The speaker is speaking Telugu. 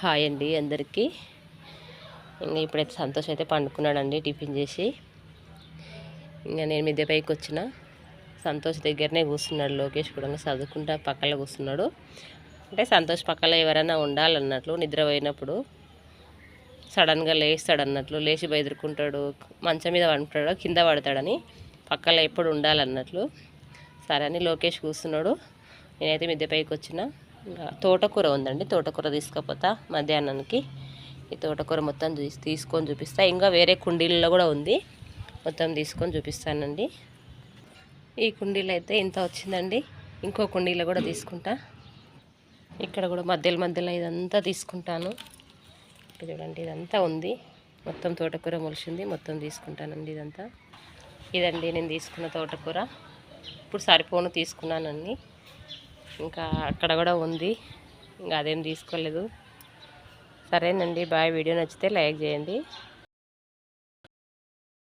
హాయ్ అండి అందరికీ. ఇంకా ఇప్పుడైతే సంతోష్ అయితే పండుకున్నాడండి టిఫిన్ చేసి. ఇంకా నేను మిద్దె పైకి వచ్చిన. సంతోష్ దగ్గరనే కూర్చున్నాడు లోకేష్ కూడా చదువుకుంటా పక్కన కూర్చున్నాడు. అంటే సంతోష్ పక్కన ఎవరైనా ఉండాలన్నట్లు నిద్ర పోయినప్పుడు సడన్గా లేస్తాడు అన్నట్లు లేచి బెదురుకుంటాడు మంచం మీద పండుతాడు కింద పడతాడని పక్కన ఎప్పుడు ఉండాలన్నట్లు. సరే అని లోకేష్ కూర్చున్నాడు. నేనైతే మిద్దె పైకి వచ్చిన. ఇంకా తోటకూర ఉందండి. తోటకూర తీసుకపోతా మధ్యాహ్నానికి. ఈ తోటకూర మొత్తం తీసుకొని చూపిస్తా. ఇంకా వేరే కుండీలలో కూడా ఉంది. మొత్తం తీసుకొని చూపిస్తానండి. ఈ కుండీలో అయితే ఇంత వచ్చిందండి. ఇంకో కుండీలో కూడా తీసుకుంటా. ఇక్కడ కూడా మధ్యలో మధ్యలో ఇదంతా తీసుకుంటాను. ఇక్కడ చూడండి ఇదంతా ఉంది. మొత్తం తోటకూర మొలిచింది మొత్తం తీసుకుంటానండి ఇదంతా. ఇదండి నేను తీసుకున్న తోటకూర. ఇప్పుడు సరిపోను తీసుకున్నానండి ఇంకా అక్కడ కూడా ఉంది. ఇంకా అదేం తీసుకోలేదు. సరేనండి బాయ్. వీడియో నచ్చితే లైక్ చేయండి.